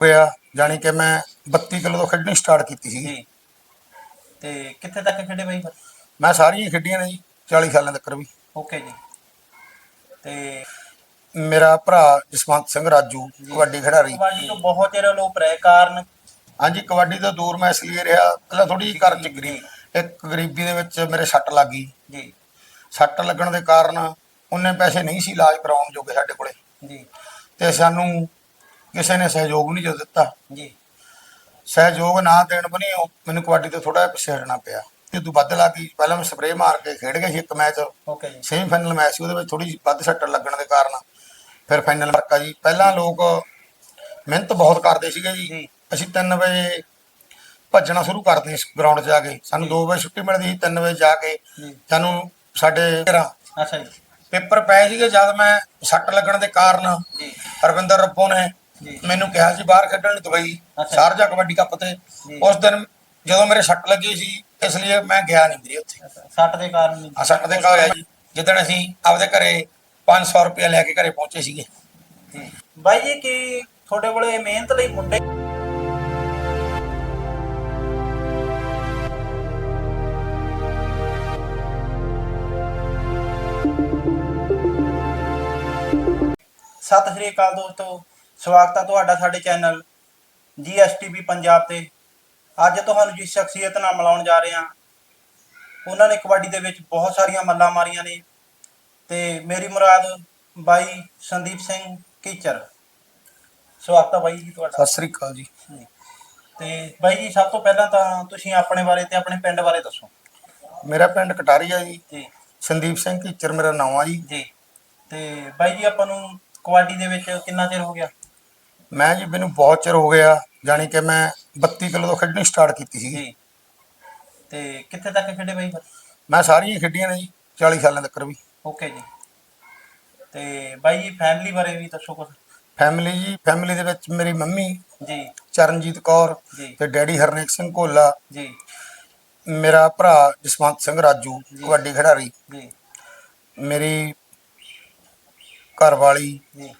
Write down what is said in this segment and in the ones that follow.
ਹੋਇਆ ਜਾਣੀ ਕਿ ਮੈਂ 32 ਕਿਲੋ ਤੋਂ ਖੇਡਣੀ ਸਟਾਰਟ ਕੀਤੀ ਸੀ ਜੀ। ਤੇ ਕਿੱਥੇ ਤੱਕ ਖੇਡੇ ਬਾਈ ਫਿਰ? ਮੈਂ ਸਾਰੀਆਂ ਹੀ ਖੇਡੀਆਂ ਨੇ ਜੀ 40 ਸਾਲਾਂ ਤੱਕ ਵੀ। ਓਕੇ ਜੀ। ਤੇ ਮੇਰਾ ਭਰਾ ਜਸਵੰਤ ਸਿੰਘ ਰਾਜੂ ਕਬੱਡੀ ਖਿਡਾਰੀ। ਕਬੱਡੀ ਤੋਂ ਬਹੁਤ ਚਿਰ ਲੋਪ ਰਹੇ ਕਾਰਨ? ਹਾਂਜੀ ਕਬੱਡੀ ਤੋਂ ਦੂਰ ਮੈਂ ਇਸ ਲਈ ਰਿਹਾ ਪਹਿਲਾਂ ਥੋੜੀ ਘਰ ਚ ਗਰੀਬ ਇੱਕ ਗਰੀਬੀ ਦੇ ਵਿੱਚ ਮੇਰੇ ਸੱਟ ਲੱਗ ਗਈ। ਜੀ। ਸੱਟ ਲੱਗਣ ਦੇ ਕਾਰਨ ਉਹਨੇ ਪੈਸੇ ਨਹੀਂ ਸੀ ਇਲਾਜ ਕਰਾਉਣ ਜੋਗੇ ਸਾਡੇ ਕੋਲੇ। ਜੀ। ਤੇ ਸਾਨੂੰ ਕਿਸੇ ਨੇ ਸਹਿਯੋਗ ਨਹੀਂ ਜੋ ਦਿੱਤਾ। ਜੀ। ਸਹਿਯੋਗ ਨਾ ਦੇਣ ਬਣੀ ਉਹ ਮੈਨੂੰ ਕਬੱਡੀ ਤੋਂ ਥੋੜਾ ਪਿੱਛੇ ਹਟਣਾ ਪਿਆ। ਤੇ ਤੂੰ ਵੱਧ ਲੱਗ ਪਹਿਲਾਂ ਮੈਂ ਸਪਰੇਅ ਮਾਰ ਕੇ ਖੇਡ ਗਿਆ ਸੀ ਇੱਕ ਮੈਚ ਓਕੇ ਜੀ। ਸੈਮੀਫਾਈਨਲ ਮੈਚ ਸੀ ਉਹਦੇ ਵਿੱਚ ਥੋੜੀ ਵੱਧ ਸੱਟ ਲੱਗਣ ਦੇ ਕਾਰਨ। ਫਿਰ ਫਾਈਨਲ ਵਰਕਾ ਜੀ। ਪਹਿਲਾਂ ਲੋਕ ਮਿਹਨਤ ਬਹੁਤ ਕਰਦੇ ਸੀਗੇ ਜੀ। ਅਸੀਂ 3 ਵਜੇ ਭੱਜਣਾ ਸ਼ੁਰੂ ਕਰਦੇ ਸੀ ਗਰਾਊਂਡ 'ਚ ਜਾ ਕੇ। ਸਾਨੂੰ 2 ਵਜੇ ਛੁੱਟੀ ਮਿਲਦੀ ਸੀ 3 ਵਜੇ ਜਾ ਕੇ ਸਾਨੂੰ ਸਾਡੇ ਘਰਾਂ ਅੱਛਾ ਜੀ। ਪੇਪਰ ਪਏ ਸੀਗੇ ਜਦ ਮੈਂ ਸੱਟ ਲੱਗਣ ਦੇ ਕਾਰਨ ਜੀ। ਰਵਿੰਦਰ ਰੱਪੋ ਨੇ ਮੈਨੂੰ ਕਿਹਾ ਸੀ ਬਾਹਰ ਖੇਡਣ ਲਈ ਦੁਬਈ। ਸ਼ਾਰਜਾ ਕਬੱਡੀ ਕੱਪ ਤੇ। ਉਸ ਦਿਨ ਜਦੋਂ ਮੇਰੇ ਸੱਟ ਲੱਗੀ ਸੀ ਇਸ ਲਈ ਮੈਂ ਗਿਆ ਨਹੀਂ ਵੀਰੇ ਉੱਥੇ। ਸੱਟ ਦੇ ਕਾਰਨ ਆ ਸੱਟ ਦੇ ਆ ਜੀ। ਜਿੱਦਣ ਅਸੀਂ ਆਪਦੇ ਘਰੇ 500 ਰੁਪਏ ਲੈ ਕੇ ਘਰੇ ਪਹੁੰਚੇ ਸੀਗੇ। ਬਾਈ ਜੀ ਕੀ ਤੁਹਾਡੇ ਕੋਲੇ ਮਿਹਨਤ ਲਈ ਮੁੰਡੇ ਸਤਿ ਸ਼੍ਰੀ ਅਕਾਲ ਦੋਸਤੋ। ਸਵਾਗਤ ਹੈ ਤੁਹਾਡਾ ਸਾਡੇ ਚੈਨਲ ਜੀਐਸਟੀਵੀ ਪੰਜਾਬ ਤੇ। ਅੱਜ ਤੁਹਾਨੂੰ ਜਿਸ ਸ਼ਖਸੀਅਤ ਨਾਲ ਮਿਲਾਉਣ ਜਾ ਰਹੇ ਹਾਂ ਉਹਨਾਂ ਨੇ ਕਬੱਡੀ ਦੇ ਵਿੱਚ ਬਹੁਤ ਸਾਰੀਆਂ ਮੱਲਾਂ ਮਾਰੀਆਂ ਨੇ ਤੇ ਮੇਰੀ ਮੁਰਾਦ ਬਾਈ ਸੰਦੀਪ ਸਿੰਘ ਕੀਚਰ ਸਵਾਗਤ ਹੈ ਬਾਈ ਜੀ ਤੁਹਾਡਾ। ਸਤਿ ਸ੍ਰੀ ਅਕਾਲ ਜੀ। ਤੇ ਬਾਈ ਜੀ ਸਭ ਤੋਂ ਪਹਿਲਾਂ ਤਾਂ ਤੁਸੀਂ ਆਪਣੇ ਬਾਰੇ ਤੇ ਆਪਣੇ ਪਿੰਡ ਬਾਰੇ ਦੱਸੋ। ਮੇਰਾ ਪਿੰਡ ਕਟਾਰੀ ਆ ਜੀ। ਜੀ। ਸੰਦੀਪ ਸਿੰਘ ਕੀਚਰ ਮੇਰਾ ਨਾਮ ਆ ਜੀ। ਜੀ। ਤੇ ਬਾਈ ਜੀ ਆਪਾਂ ਨੂੰ ਕਬੱਡੀ ਦੇ ਵਿੱਚ ਕਿੰਨਾ ਚਿਰ ਹੋ ਗਿਆ? ਮੈਂ ਜੀ ਮੈਨੂੰ ਬਹੁਤ ਚਿਰ ਹੋ ਗਿਆ ਜਾਣੀ ਕਿ ਮੈਂ 32 ਕਿਲੋ ਤੋਂ ਖੇਡਣੀ ਸਟਾਰਟ ਕੀਤੀ ਸੀ ਜੀ। ਤੇ ਕਿੱਥੇ ਤੱਕ ਖੇਡੇ ਬਾਈ? ਮੈਂ ਸਾਰੀਆਂ ਹੀ ਖੇਡੀਆਂ ਨੇ ਜੀ 40 ਸਾਲਾਂ ਤੱਕ ਵੀ। ਓਕੇ ਜੀ। ਤੇ ਬਾਈ ਜੀ ਫੈਮਿਲੀ ਬਾਰੇ ਵੀ ਦੱਸੋ ਕੁਝ ਫੈਮਿਲੀ ਜੀ ਫੈਮਿਲੀ ਦੇ ਵਿੱਚ ਮੇਰੀ ਮੰਮੀ ਜੀ। ਚਰਨਜੀਤ ਕੌਰ ਜੀ। ਤੇ ਡੈਡੀ ਹਰਨੇਕ ਸਿੰਘ ਕੋਲਾ ਜੀ। ਮੇਰਾ ਭਰਾ ਜਸਵੰਤ ਸਿੰਘ ਰਾਜੂ ਜੀ। ਕਬੱਡੀ ਖਿਡਾਰੀ। ਜੀ। ਮੇਰੀ ਘਰਵਾਲੀ ਜੀ।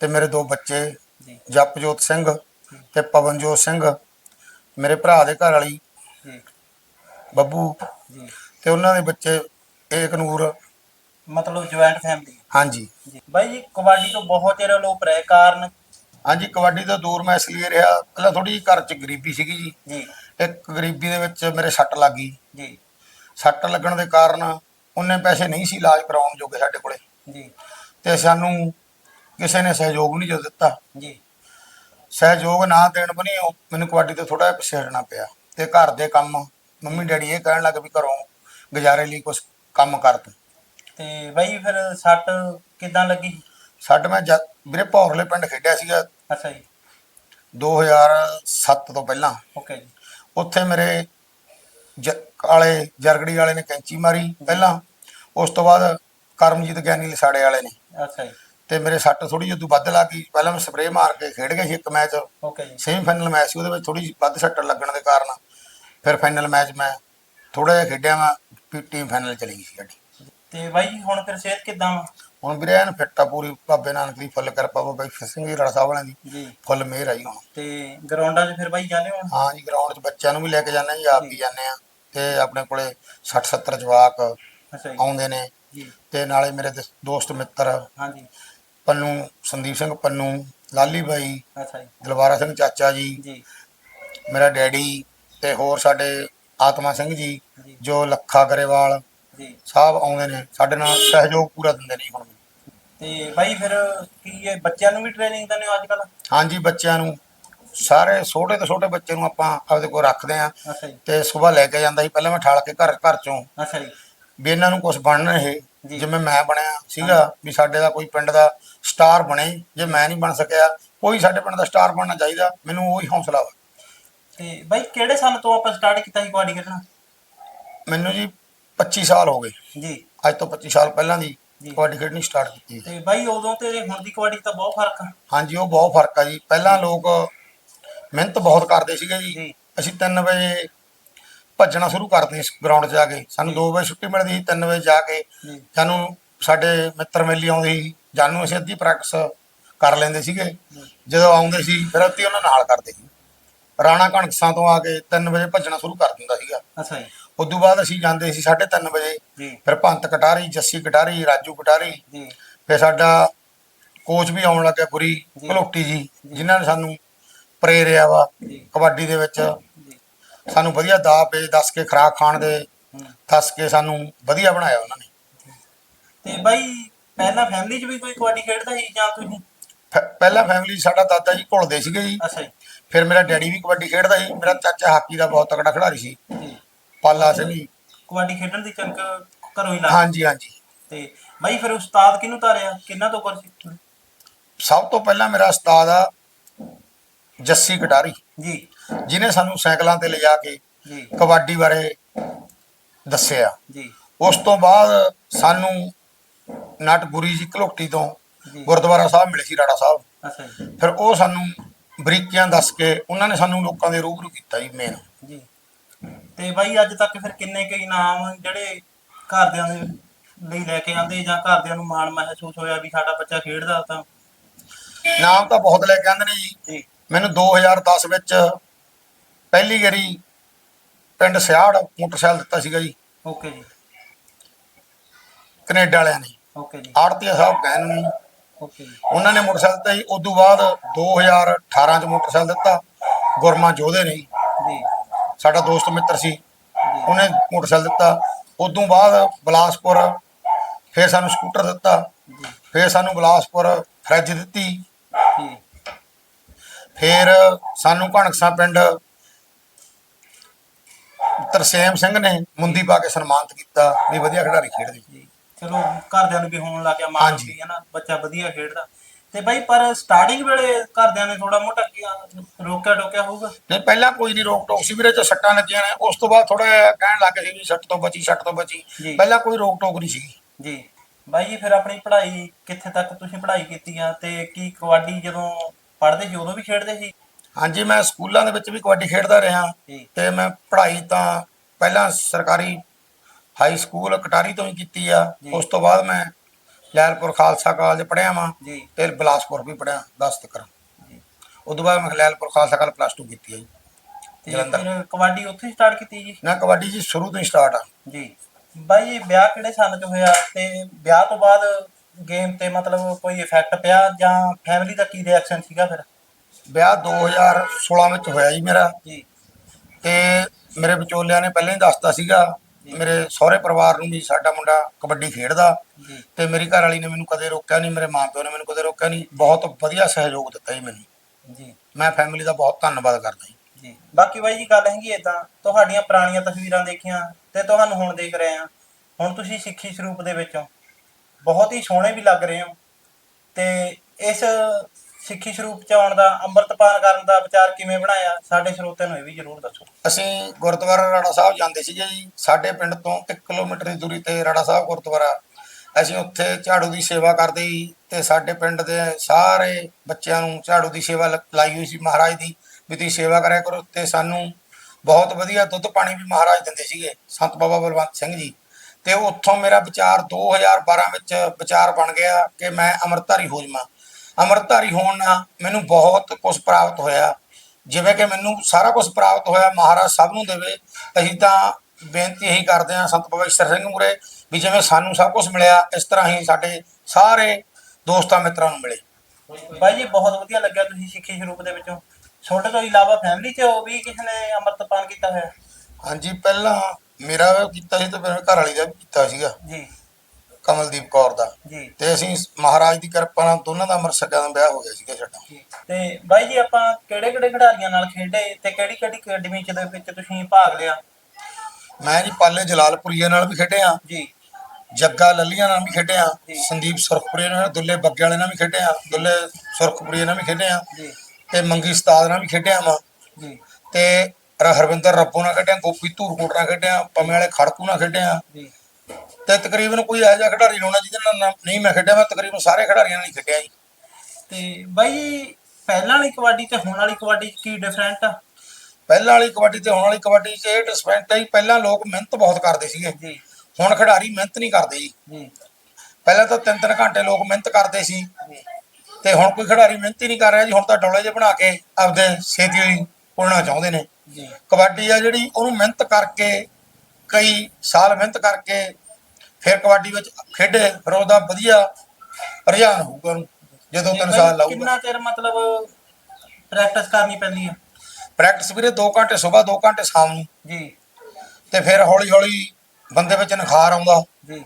ਤੇ ਮੇਰੇ ਦੋ ਬੱਚੇ ਜੀ ਜਪਜੋਤ ਸਿੰਘ ਤੇ ਪਵਨਜੋਤ ਸਿੰਘ ਮੇਰੇ ਭਰਾ ਦੇ ਘਰ ਵਾਲੀ ਜੀ ਬੱਬੂ ਜੀ ਤੇ ਉਹਨਾਂ ਦੇ ਬੱਚੇ ਏਕ ਨੂਰ ਮਤਲਬ ਜੁਆਇੰਟ ਫੈਮਿਲੀ ਹਾਂਜੀ। ਜੀ ਬਾਈ ਜੀ ਕਬੱਡੀ ਤੋਂ ਬਹੁਤ ਚਿਰ ਲੋਪ ਰਹੇ ਕਾਰਨ? ਹਾਂਜੀ ਕਬੱਡੀ ਤੋਂ ਦੂਰ ਮੈਂ ਇਸ ਲਈ ਰਿਹਾ। ਪਹਿਲਾਂ ਥੋੜੀ ਘਰ 'ਚ ਗਰੀਬੀ ਸੀਗੀ ਜੀ। ਜੀ। ਇੱਕ ਗਰੀਬੀ ਦੇ ਵਿੱਚ ਮੇਰੇ ਸੱਟ ਲੱਗ ਗਈ। ਜੀ। ਸੱਟ ਲੱਗਣ ਦੇ ਕਾਰਨ ਉਹਨੇ ਪੈਸੇ ਨਹੀਂ ਸੀ ਇਲਾਜ ਕਰਾਉਣ ਜੋਗੇ ਸਾਡੇ ਕੋਲੇ। ਜੀ। ਤੇ ਸਾਨੂੰ ਕਿਸੇ ਨੇ ਸਹਿਯੋਗ ਨਹੀਂ ਜੋ ਦਿੱਤਾ। ਜੀ। ਸਹਿਯੋਗ ਨਾ ਦੇਣ ਬਣੀ ਉਹ ਮੈਨੂੰ ਕਬੱਡੀ ਤੋਂ ਥੋੜਾ ਪਿੱਛੇ ਹਟਣਾ ਪਿਆ ਤੇ ਘਰ ਦੇ ਕੰਮ ਮੰਮੀ ਡੈਡੀ ਇਹ ਕਹਿਣ ਲੱਗ ਵੀ ਘਰੋਂ ਗੁਜ਼ਾਰੇ ਲਈ ਕੁਝ ਕੰਮ ਕਰ ਤੂੰ। ਤੇ ਬਾਈ ਫਿਰ ਸੱਟ ਕਿਦਾਂ ਲੱਗੀ? ਛੱਡ ਮੈਂ ਜਦ- ਵੀਰੇ ਭੌਰਲੇ ਪਿੰਡ ਖੇਡਿਆ ਸੀਗਾ। ਅੱਛਾ ਜੀ। 2007 ਤੋਂ ਪਹਿਲਾਂ। ਓਕੇ ਜੀ। ਉੱਥੇ ਮੇਰੇ ਜ- ਕਾਲੇ ਜਰਗੜੀ ਵਾਲੇ ਨੇ ਕੈਂਚੀ ਮਾਰੀ ਪਹਿਲਾਂ। ਉਸ ਤੋਂ ਬਾਅਦ ਕਰਮਜੀਤ ਗਿਆਨੀ ਲਸਾੜੇ ਵਾਲੇ ਨੇ। ਅੱਛਾ ਜੀ। ਤੇ ਮੇਰੇ ਸੱਟ ਥੋੜੀ ਜਿਹੀ ਵੱਧ ਲੱਗ ਗਈ। ਪਹਿਲਾਂ ਮੈਂ ਸਪਰੇਅ ਮਾਰ ਕੇ ਖੇਡ ਗਿਆ ਸੀ ਇੱਕ ਮੈਚ ਓਕੇ ਜੀ। ਸੈਮੀਫਾਈਨਲ ਮੈਚ ਸੀ ਉਹਦੇ ਵਿੱਚ ਥੋੜੀ ਜਿਹੀ ਵੱਧ ਸੱਟ ਲੱਗਣ ਦੇ ਕਾਰਨ। ਫਿਰ ਫਾਈਨਲ ਮੈਚ ਮੈਂ ਥੋੜਾ ਜਿਹਾ ਖੇਡਿਆ ਮੈਂ ਟੀਮ ਫਾਈਨਲ ਚਲੀ ਗਈ ਸੀ ਸਾਡੀ। ਤੇ ਬਾਈ ਜੀ ਹੁਣ ਫਿਰ ਸਿਹਤ ਕਿਦਾਂ ਵਾ? ਹੁਣ ਵੀਰੇ ਐਨ ਫਿੱਟ ਆ ਪੂਰੀ ਬਾਬੇ ਨਾਨਕ ਦੀ ਫੁੱਲ ਬਾਬਾ ਜੀ ਸਿੰਘ ਜੀ ਰੜਾ ਸਾਹਿਬ ਵਾਲਿਆਂ ਦੀ। ਜੀ। ਫੁੱਲ ਮਿਹਰ ਆਈ ਹੁਣ। ਤੇ ਗਰਾਊਂਡਾਂ 'ਚ ਫਿਰ ਬਾਈ ਜਾਂਦੇ ਹੋ ਹਾਂ ਜੀ ਗਰਾਊਂਡ 'ਚ ਬੱਚਿਆਂ ਨੂੰ ਵੀ ਲੈ ਕੇ ਜਾਂਦੇ ਜੀ ਆਪ ਵੀ ਜਾਂਦੇ ਆ ਤੇ ਆਪਣੇ ਕੋਲੇ 60 70 ਜਵਾਕ ਆਉਂਦੇ ਨੇ। ਤੇ ਨਾਲੇ ਮੇਰੇ ਦ- ਦੋਸਤ ਮਿੱਤਰ ਹਾਂਜੀ ਪੰਨੂ ਸੰਦੀਪ ਸਿੰਘ ਪੰਨੂ ਲਾਲੀ ਬਾਈ ਅੱਛਾ ਜੀ। ਦਲਵਾਰਾ ਸਿੰਘ ਚਾਚਾ ਜੀ ਜੀ। ਮੇਰਾ ਡੈਡੀ ਤੇ ਹੋਰ ਸਾਡੇ ਆਤਮਾ ਸਿੰਘ ਜੀ ਜੀ। ਜੋ ਲੱਖਾ ਗਰੇਵਾਲ ਜੀ। ਸਾਹਿਬ ਆਉਂਦੇ ਨੇ ਸਾਡੇ ਨਾਲ ਸਹਿਯੋਗ ਪੂਰਾ ਦਿੰਦੇ ਨੇ ਹੁਣ। ਤੇ ਬਾਈ ਫਿਰ ਕੀ ਇਹ ਬੱਚਿਆਂ ਨੂੰ ਵੀ ਟ੍ਰੇਨਿੰਗ ਦਿੰਦੇ ਹੋ ਅੱਜ ਕੱਲ ਹਾਂਜੀ ਬੱਚਿਆਂ ਨੂੰ। ਸਾਰੇ ਛੋਟੇ ਤੋਂ ਛੋਟੇ ਬੱਚੇ ਨੂੰ ਆਪਾਂ ਆਪਦੇ ਕੋਲ ਰੱਖਦੇ ਆ ਅੱਛਾ ਜੀ। ਤੇ ਸਵੇਰ ਲੈ ਕੇ ਜਾਂਦਾ ਸੀ ਪਹਿਲਾਂ ਮੈਂ ਠਾਲ ਕੇ ਘਰ ਘਰ ਚੋਂ। ਅੱਛਾ ਜੀ। ਵੀ ਇਹਨਾਂ ਨੂੰ ਕੁਝ ਬਣਨ ਇਹ। ਜਿਵੇਂ ਮੈਂ ਬਣਿਆ ਸੀਗਾ ਵੀ ਸਾਡੇ ਦਾ ਕੋਈ ਪਿੰਡ ਦਾ ਸਟਾਰ ਬਣੇ ਜੇ ਮੈਂ ਨਹੀਂ ਬਣ ਸਕਿਆ ਕੋਈ ਸਾਡੇ ਪਿੰਡ ਦਾ ਸਟਾਰ ਬਣਨਾ ਚਾਹੀਦਾ ਮੈਨੂੰ ਉਹੀ ਹੌਸਲਾ ਵਾ। ਤੇ ਬਾਈ ਕਿਹੜੇ ਸਾਲ ਤੋਂ ਆਪਾਂ ਸਟਾਰਟ ਕੀਤਾ ਸੀ ਕਬੱਡੀ ਖੇਡਣਾ? ਮੈਨੂੰ ਜੀ 25 ਸਾਲ ਹੋ ਗਏ। ਜੀ। ਅੱਜ ਤੋਂ 25 ਸਾਲ ਪਹਿਲਾਂ ਦੀ। ਕਬੱਡੀ ਖੇਡਣੀ ਸਟਾਰਟ ਕੀਤੀ। ਤੇ ਬਾਈ ਉਦੋਂ ਤੇ ਹੁਣ ਦੀ ਕਬੱਡੀ ਤਾਂ ਬਹੁਤ ਫ਼ਰਕ ਆ। ਹਾਂਜੀ ਉਹ ਬਹੁਤ ਫ਼ਰਕ ਆ ਜੀ। ਪਹਿਲਾਂ ਲੋਕ ਮਿਹਨਤ ਬਹੁਤ ਕਰਦੇ ਸੀਗੇ ਜੀ। ਅਸੀਂ 3 ਵਜੇ ਭੱਜਣਾ ਸ਼ੁਰੂ ਕਰਦੇ ਸੀ ਗਰਾਊਂਡ 'ਚ ਜਾ ਕੇ। ਸਾਨੂੰ 2 ਵਜੇ ਛੁੱਟੀ ਮਿਲਦੀ ਸੀ 3 ਵਜੇ ਜਾ ਕੇ ਸਾਨੂੰ ਸਾਡੇ ਮਿੱਤਰ ਮੇਲੀ ਆਉਂਦੇ ਸੀ ਜਾਨੂੰ ਅਸੀਂ ਅੱਧੀ ਪ੍ਰੈਕਟਿਸ ਕਰ ਲੈਂਦੇ ਸੀਗੇ। ਜਦੋਂ ਆਉਂਦੇ ਸੀ ਫਿਰ ਅਸੀਂ ਉਹਨਾਂ ਨਾਲ ਕਰਦੇ ਸੀ। ਰਾਣਾ ਕਣਕਸਾਂ ਤੋਂ ਆ ਕੇ 3 ਵਜੇ ਭੱਜਣਾ ਸ਼ੁਰੂ ਕਰ ਦਿੰਦਾ ਸੀਗਾ। ਅੱਛਾ ਜੀ। ਉਦੋਂ ਬਾਅਦ ਅਸੀਂ ਜਾਂਦੇ ਸੀ 3:30 ਵਜੇ। ਫਿਰ ਭੰਤ ਕਟਾਰੀ ਜੱਸੀ ਕਟਾਰੀ ਰਾਜੂ ਕਟਾਰੀ। ਫਿਰ ਸਾਡਾ ਕੋਚ ਵੀ ਆਉਣ ਲੱਗਿਆ ਗੁਰੀ ਜੀ। ਘਲੋਟੀ ਜੀ ਜਿਨ੍ਹਾਂ ਨੇ ਸਾਨੂੰ ਪ੍ਰੇਰਿਆ ਵਾ ਕਬੱਡੀ ਦੇ ਵਿੱਚ। ਸਾਨੂੰ ਵਧੀਆ ਦਾਅ ਪੇਜ ਦੱਸ ਕੇ ਖਰਾਕ ਖਾਣ ਦੇ। ਦੱਸ ਕੇ ਸਾਨੂੰ ਵਧੀਆ ਬਣਾਇਆ ਉਹਨਾਂ ਨੇ। ਤੇ ਬਾਈ ਪਹਿਲਾਂ ਫੈਮਿਲੀ 'ਚ ਵੀ ਕੋਈ ਕਬੱਡੀ ਖੇਡਦਾ ਸੀ ਜਾਂ ਤੁਸੀਂ? ਪਹਿਲਾਂ ਫੈਮਿਲੀ ਸਾਡਾ ਦਾਦਾ ਜੀ ਘੁਲਦੇ ਸੀਗੇ ਜੀ। ਅੱਛਾ ਜੀ। ਫਿਰ ਮੇਰਾ ਡੈਡੀ ਵੀ ਕਬੱਡੀ ਖੇਡਦਾ ਸੀ। ਮੇਰਾ ਚਾਚਾ ਹਾਕੀ ਦਾ ਬਹੁਤ ਤਕੜਾ ਖਿਡਾਰੀ ਸੀ। ਪਾਲਾ ਸਿੰਘ ਕਬੱਡੀ ਖੇਡਣ ਦੀ ਚੰਕ ਘਰੋਂ ਹੀ ਲੱਗ ਹਾਂਜੀ ਹਾਂਜੀ। ਤੇ ਬਾਈ ਫਿਰ ਉਸਤਾਦ ਕਿਹਨੂੰ ਧਾਰਿਆ ਕਿੰਨਾ ਤੋਂ ਕਰ ਸਭ ਤੋਂ ਪਹਿਲਾਂ ਮੇਰਾ ਉਸਤਾਦ ਆ ਜੱਸੀ ਕਟਾਰੀ। ਜੀ। ਜਿਨੇ ਸਾਨੂੰ ਸਾਈਕਲਾਂ ਤੇ ਲਿਜਾ ਕੇ ਕਬੱਡੀ ਬਾਰੇ ਦੱਸਿਆ। ਜੀ। ਉਸ ਤੋਂ ਬਾਅਦ ਸਾਨੂੰ ਨਟ ਗੁਰੀ ਜੀ ਘਲੋਟੀ ਤੋਂ ਗੁਰਦੁਆਰਾ ਸਾਹਿਬ ਮਿਲੇ ਸੀ ਰਾੜਾ ਸਾਹਿਬ। ਅੱਛਾ ਜੀ। ਫਿਰ ਉਹ ਸਾਨੂੰ ਬਰੀਕੀਆਂ ਦੱਸ ਕੇ ਉਹਨਾਂ ਨੇ ਸਾਨੂੰ ਲੋਕਾਂ ਦੇ ਰੂਬਰੂ ਕੀਤਾ ਜੀ ਮੇਨ ਜੀ। ਤੇ ਬਾਈ ਅੱਜ ਤੱਕ ਫਿਰ ਕਿੰਨੇ ਕੁ ਇਨਾਮ ਜਿਹੜੇ ਘਰਦਿਆਂ ਦੇ ਲਈ ਲੈ ਕੇ ਆਂਦੇ ਜਾਂ ਘਰਦਿਆਂ ਨੂੰ ਮਾਣ ਮਹਿਸੂਸ ਹੋਇਆ ਵੀ ਸਾਡਾ ਬੱਚਾ ਖੇਡਦਾ ਤਾਂ? ਨਾਮ ਤਾਂ ਬਹੁਤ ਲੈ ਕੇ ਆਂਦੇ ਨੇ ਜੀ। ਮੈਨੂੰ 2010 ਵਿੱਚ ਪਹਿਲੀ ਵਾਰੀ ਪਿੰਡ ਸਿਆੜ ਮੋਟਰਸਾਈਕਲ ਦਿੱਤਾ ਸੀਗਾ ਜੀ। ਓਕੇ ਜੀ। ਕੈਨੇਡਾ ਵਾਲਿਆਂ ਨੇ। ਓਕੇ ਜੀ। ਆੜਤੀਆ ਸਾਹਿਬ ਕਹਿਣ ਨੂੰ ਓਕੇ ਜੀ। ਉਹਨਾਂ ਨੇ ਮੋਟਰਸਾਈਕਲ ਦਿੱਤਾ ਜੀ। ਉਦੋਂ ਬਾਅਦ 2018 ਚ ਮੋਟਰਸਾਈਕਲ ਦਿੱਤਾ। ਗੁਰਮਾ ਜੋਧੇ ਨੇ ਜੀ। ਸਾਡਾ ਦੋਸਤ ਮਿੱਤਰ ਸੀ। ਉਹਨੇ ਮੋਟਰਸਾਈਕਲ ਦਿੱਤਾ। ਉਦੋਂ ਬਾਅਦ ਬਲਾਸਪੁਰ ਫਿਰ ਸਾਨੂੰ ਸਕੂਟਰ ਦਿੱਤਾ। ਫਿਰ ਸਾਨੂੰ ਬਲਾਸਪੁਰ ਫਰਿੱਜ ਦਿੱਤੀ। ਫਿਰ ਸਾਨੂੰ ਕਣਕਸਾਂ ਪਿੰਡ ਤਰਸੇਮ ਸਿੰਘ ਨੇ ਮੁੰਦੀ ਪਾ ਕੇ ਸਨਮਾਨਿਤ ਕੀਤਾ ਵੀ ਵਧੀਆ ਖਿਡਾਰੀ ਖੇਡਦੇ। ਜੀ। ਚਲੋ ਘਰਦਿਆਂ ਨੂੰ ਵੀ ਹੋਣ ਲੱਗ ਗਿਆ ਮਾਣ ਹਾਂਜੀ। ਵੀ ਹੈ ਨਾ ਬੱਚਾ ਵਧੀਆ ਖੇਡਦਾ। ਤੇ ਬਾਈ ਪਰ ਸਟਾਰਟਿੰਗ ਵੇਲੇ ਘਰਦਿਆਂ ਨੇ ਥੋੜਾ ਮੋਟਾ ਰੋਕਿਆ ਟੋਕਿਆ ਹੋਊਗਾ? ਨਹੀਂ ਪਹਿਲਾਂ ਕੋਈ ਨਹੀਂ ਰੋਕ ਟੋਕ ਸੀ ਵੀਰੇ ਚ ਸੱਟਾਂ ਲੱਗੀਆਂ ਨੇ ਉਸ ਤੋਂ ਬਾਅਦ ਥੋੜਾ ਕਹਿਣ ਲੱਗ ਗਏ ਸੀ ਵੀ ਸੱਟ ਤੋਂ ਬਚੀ ਸੱਟ ਤੋਂ ਬਚੀ। ਜੀ। ਪਹਿਲਾਂ ਕੋਈ ਰੋਕ ਟੋਕ ਨਹੀਂ ਸੀਗੀ ਜੀ। ਬਾਈ ਜੀ ਫਿਰ ਆਪਣੀ ਪੜ੍ਹਾਈ ਕਿੱਥੇ ਤੱਕ ਤੁਸੀਂ ਪੜ੍ਹਾਈ ਕੀਤੀ ਆ? ਤੇ ਕੀ ਕਬੱਡੀ ਜਦੋਂ ਪੜ੍ਹਦੇ ਸੀ ਉਦੋਂ ਵੀ ਖੇਡਦੇ ਸੀ? ਹਾਂਜੀ ਮੈਂ ਸਕੂਲਾਂ ਦੇ ਵਿੱਚ ਵੀ ਕਬੱਡੀ ਖੇਡਦਾ ਰਿਹਾ ਤੇ ਮੈਂ ਪੜ੍ਹਾਈ ਤਾਂ ਪਹਿਲਾਂ ਸਰਕਾਰੀ ਹਾਈ ਸਕੂਲ ਕਟਾਰੀ ਤੋਂ ਹੀ ਕੀਤੀ ਆ। ਉਸ ਤੋਂ ਬਾਅਦ ਮੈਂ ਲੈਲਪੁਰ ਖਾਲਸਾ ਕਾਲਜ ਪੜ੍ਹਿਆ ਵਾਂ ਤੇ ਬਲਾਸਪੁਰ ਵੀ ਪੜ੍ਹਿਆ 10 ਤੱਕ ਉਸ ਤੋਂ ਬਾਅਦ ਮੈਂ ਲੈਲਪੁਰ ਖਾਲਸਾ ਕਾਲਜ ਪਲੱਸ 2 ਕੀਤੀ ਹੈ ਜੀ। ਜਲੰਧਰ। ਕਬੱਡੀ ਉੱਥੇ ਸਟਾਰਟ ਕੀਤੀ ਜੀ? ਨਾ ਕਬੱਡੀ ਜੀ ਸ਼ੁਰੂ ਤੋਂ ਹੀ ਸਟਾਰਟ ਆ। ਜੀ। ਬਾਈ ਜੀ ਵਿਆਹ ਕਿਹੜੇ ਸਾਲ ਚ ਹੋਇਆ ਤੇ ਵਿਆਹ ਤੋਂ ਬਾਅਦ ਗੇਮ ਤੇ ਮਤਲਬ ਕੋਈ ਇਫੈਕਟ ਪਿਆ ਜਾਂ ਫੈਮਿਲੀ ਦਾ ਕੀ ਰਿਐਕਸ਼ਨ ਸੀਗਾ ਫਿਰ? ਵਿਆਹ 2016 ਵਿੱਚ ਹੋਇਆ ਜੀ ਮੇਰਾ। ਜੀ। ਤੇ ਮੇਰੇ ਵਿਚੋਲਿਆਂ ਨੇ ਪਹਿਲਾਂ ਹੀ ਦੱਸਤਾ ਸੀਗਾ ਮੇਰੇ ਸਹੁਰੇ ਪਰਿਵਾਰ ਨੂੰ ਵੀ ਸਾਡਾ ਮੁੰਡਾ ਕਬੱਡੀ ਖੇਡਦਾ ਤੇ ਮੇਰੀ ਘਰ ਵਾਲੀ ਨੇ ਮੈਨੂੰ ਕਦੇ ਰੋਕਿਆ ਨਹੀਂ ਮੇਰੇ ਮਾਪਿਓ ਨੇ ਮੈਨੂੰ ਕਦੇ ਰੋਕਿਆ ਨਹੀਂ। ਬਹੁਤ ਵਧੀਆ ਸਹਿਯੋਗ ਦਿੱਤਾ ਜੀ ਮੈਨੂੰ। ਜੀ। ਮੈਂ ਫੈਮਿਲੀ ਦਾ ਬਹੁਤ ਧੰਨਵਾਦ ਕਰਦਾ ਜੀ। ਜੀ। ਬਾਕੀ ਬਾਈ ਜੀ ਗੱਲ ਹੈਗੀ ਏਦਾਂ ਤੁਹਾਡੀਆਂ ਪੁਰਾਣੀਆਂ ਤਸਵੀਰਾਂ ਦੇਖੀਆਂ ਤੇ ਤੁਹਾਨੂੰ ਹੁਣ ਦੇਖ ਰਹੇ ਆ ਹੁਣ ਤੁਸੀਂ ਸਿੱਖੀ ਸਰੂਪ ਦੇ ਵਿੱਚੋਂ ਬਹੁਤ ਹੀ ਸੋਹਣੇ ਵੀ ਲੱਗ ਰਹੇ ਹੋ ਤੇ ਇਸ ਸਿੱਖੀ ਸਰੂਪ ਚ ਆਉਣ ਦਾ, ਅੰਮ੍ਰਿਤਪਾਨ ਕਰਨ ਦਾ ਵਿਚਾਰ ਕਿਵੇਂ ਬਣਾਇਆ? ਸਾਡੇ ਸਰੋਤਿਆਂ ਨੂੰ ਇਹ ਵੀ ਜ਼ਰੂਰ ਦੱਸੋ। ਅਸੀਂ ਗੁਰਦੁਆਰਾ ਰਾੜਾ ਸਾਹਿਬ ਜਾਂਦੇ ਸੀਗੇ ਜੀ। ਸਾਡੇ ਪਿੰਡ ਤੋਂ 1 ਕਿਲੋਮੀਟਰ ਦੀ ਦੂਰੀ ਤੇ ਰਾੜਾ ਸਾਹਿਬ ਗੁਰਦੁਆਰਾ। ਅਸੀਂ ਉੱਥੇ ਝਾੜੂ ਦੀ ਸੇਵਾ ਕਰਦੇ ਸੀ ਤੇ ਸਾਡੇ ਪਿੰਡ ਦੇ ਸਾਰੇ ਬੱਚਿਆਂ ਨੂੰ ਝਾੜੂ ਦੀ ਸੇਵਾ ਲ- ਲਾਈ ਹੋਈ ਸੀ ਮਹਾਰਾਜ ਦੀ, ਵੀ ਤੁਸੀਂ ਸੇਵਾ ਕਰਿਆ ਕਰੋ ਤੇ ਸਾਨੂੰ ਬਹੁਤ ਵਧੀਆ ਦੁੱਧ ਪਾਣੀ ਵੀ ਮਹਾਰਾਜ ਦਿੰਦੇ ਸੀਗੇ, ਸੰਤ ਬਾਬਾ ਬਲਵੰਤ ਸਿੰਘ ਜੀ। ਤੇ ਉੱਥੋਂ ਮੇਰਾ ਵਿਚਾਰ 2012 ਵਿੱਚ ਵਿਚਾਰ ਬਣ ਗਿਆ ਕਿ ਮੈਂ ਅੰਮ੍ਰਿਤਧਾਰੀ ਹੋ ਜਾਵਾਂ। ਅੰਮ੍ਰਿਤਧਾਰੀ ਹੋਣ ਨਾਲ ਮੈਨੂੰ ਬਹੁਤ ਕੁਝ ਪ੍ਰਾਪਤ ਹੋਇਆ। ਜਿਵੇਂ ਕਿ ਮੈਨੂੰ ਸਾਰਾ ਕੁਝ ਪ੍ਰਾਪਤ ਹੋਇਆ ਮਹਾਰਾਜ ਸਭ ਨੂੰ ਦੇਵੇ। ਅਸੀਂ ਤਾਂ ਬੇਨਤੀ ਇਹੀ ਕਰਦੇ ਹਾਂ ਸੰਤ ਈਸ਼ਰ ਸਿੰਘ ਮੁਰੇ ਵੀ ਜਿਵੇਂ ਸਾਨੂੰ ਸਭ ਕੁਝ ਮਿਲਿਆ ਇਸ ਤਰ੍ਹਾਂ ਹੀ ਸਾਡੇ ਸਾਰੇ ਦੋਸਤਾਂ ਮਿੱਤਰਾਂ ਨੂੰ ਮਿਲੇ। ਬਾਈ ਜੀ ਬਹੁਤ ਵਧੀਆ ਲੱਗਿਆ ਤੁਸੀਂ ਸਿੱਖੀ ਸਰੂਪ ਦੇ ਵਿੱਚੋਂ। ਛੋਟੇ ਤੋਂ ਇਲਾਵਾ ਫੈਮਿਲੀ ਚ ਉਹ ਵੀ ਕਿਸੇ ਨੇ ਅੰਮ੍ਰਿਤਪਾਨ ਕੀਤਾ ਹੋਇਆ? ਹਾਂਜੀ ਪਹਿਲਾਂ ਮੇਰਾ ਕੀਤਾ ਸੀ ਤੇ ਮੇਰੇ ਘਰ ਵਾਲੀ ਦਾ ਵੀ ਕੀਤਾ ਸੀਗਾ। ਜੀ। ਕਮਲਦੀਪ ਕੌਰ ਦਾ। ਜੀ। ਤੇ ਅਸੀਂ ਮਹਾਰਾਜ ਦੀ ਕਿਰਪਾ ਨਾਲ ਦੋਨਾਂ ਦਾ ਅੰਮ੍ਰਿਤ ਛਕਿਆ ਦਾ ਵਿਆਹ ਹੋ ਗਿਆ ਸੀਗਾ ਤੇ ਬਾਈ ਜੀ ਆਪਾਂ ਕਿਹੜੇ ਕਿਹੜੇ ਖਿਡਾਰੀਆਂ ਨਾਲ ਖੇਡੇ ਤੇ ਕਿਹੜੀ ਕਿਹੜੀ ਅਕੈਡਮੀ ਚ ਦੇ ਵਿੱਚ ਤੁਸੀਂ ਭਾਗ ਲਿਆ? ਮੈਂ ਜੀ ਪਾਲੇ ਜਲਾਲਪੁਰੀਏ ਨਾਲ ਵੀ ਖੇਡਿਆ। ਜੀ। ਜੱਗਾ ਲੱਲੀਆਂ ਨਾਲ ਵੀ ਖੇਡਿਆ। ਸੰਦੀਪ ਸੁਰਖਪੁਰੀਏ ਨਾਲ ਦੁੱਲੇ ਬੱਗੇ ਵਾਲੇ ਨਾਲ ਵੀ ਖੇਡਿਆ। ਦੁੱਲੇ ਸੁਰਖਪੁਰੀਏ ਨਾਲ ਵੀ ਖੇਡਿਆ। ਜੀ। ਤੇ ਮੰਗੀ ਉਸਤਾਦ ਨਾਲ ਵੀ ਖੇਡਿਆ ਵਾ। ਜੀ। ਤੇ ਹਰਵਿੰਦਰ ਰੱਬੋ ਨਾਲ ਖੇਡਿਆ ਗੋਪੀ ਧੂਰਕੋਟ ਨਾਲ ਖੇਡਿਆ ਪੰਮੇ ਵਾਲੇ ਖੜਕੂ ਨਾਲ ਖੇਡਿਆ। ਜੀ। ਤੇ ਤਕਰੀਬਨ ਕੋਈ ਇਹੋ ਜਿਹਾ ਖਿਡਾਰੀ ਹੋਣਾ ਜਿਹਦੇ ਨਾਲ ਨਾ- ਨਹੀਂ ਮੈਂ ਖੇਡਿਆ ਮੈਂ ਤਕਰੀਬਨ ਸਾਰੇ ਖਿਡਾਰੀਆਂ ਨਾਲ ਹੀ ਖੇਡਿਆ ਜੀ। ਤੇ ਬਾਈ ਜੀ ਪਹਿਲਾਂ ਵਾਲੀ ਕਬੱਡੀ ਤੇ ਹੁਣ ਵਾਲੀ ਕਬੱਡੀ 'ਚ ਕੀ ਡਿਫਰੈਂਟ ਆ? ਪਹਿਲਾਂ ਵਾਲੀ ਕਬੱਡੀ ਤੇ ਹੁਣ ਵਾਲੀ ਕਬੱਡੀ 'ਚ ਇਹ ਡਿਸਪੈਂਟ ਹੈ ਜੀ। ਪਹਿਲਾਂ ਲੋਕ ਮਿਹਨਤ ਬਹੁਤ ਕਰਦੇ ਸੀਗੇ। ਜੀ। ਹੁਣ ਖਿਡਾਰੀ ਮਿਹਨਤ ਨਹੀਂ ਕਰਦੇ ਜੀ। ਜੀ। ਪਹਿਲਾਂ ਤਾਂ ਤਿੰਨ ਤਿੰਨ ਘੰਟੇ ਲੋਕ ਮਿਹਨਤ ਕਰਦੇ ਸੀ। ਜੀ। ਤੇ ਹੁਣ ਕੋਈ ਖਿਡਾਰੀ ਮਿਹਨਤ ਹੀ ਨਹੀਂ ਕਰ ਰਿਹਾ ਜੀ। ਹੁਣ ਤਾਂ ਡੋਲੇ ਜਿਹੇ ਬਣਾ ਕੇ ਆਪਦੇ ਛੇਤੀ ਉੜਨਾ ਚਾਹੁੰਦੇ ਨੇ। ਜੀ। ਕਬੱਡੀ ਆ ਜਿਹੜੀ ਉਹਨੂੰ ਮਿਹਨਤ ਕਰਕੇ ਕਈ ਸਾਲ ਮਿਹਨਤ ਕਰਕੇ ਫਿਰ ਕਬੱਡੀ ਵਿੱਚ ਖੇਡੇ ਫਿਰ ਉਹਦਾ ਵਧੀਆ ਰੁਝਾਨ ਹੋਊਗਾ ਉਹਨੂੰ ਜਦੋਂ ਤਿੰਨ ਸਾਲ ਲਾਊਗਾ। ਕਿੰਨਾ ਚਿਰ ਮਤਲਬ ਪ੍ਰੈਕਟਿਸ ਕਰਨੀ ਪੈਂਦੀ ਆ? ਪ੍ਰੈਕਟਿਸ ਵੀਰੇ 2 ਘੰਟੇ ਸਵੇਰ 2 ਘੰਟੇ ਸ਼ਾਮ ਨੂੰ। ਜੀ। ਤੇ ਫਿਰ ਹੌਲੀ ਹੌਲੀ ਬੰਦੇ ਵਿੱਚ ਨਿਖਾਰ ਆਉਂਦਾ। ਜੀ।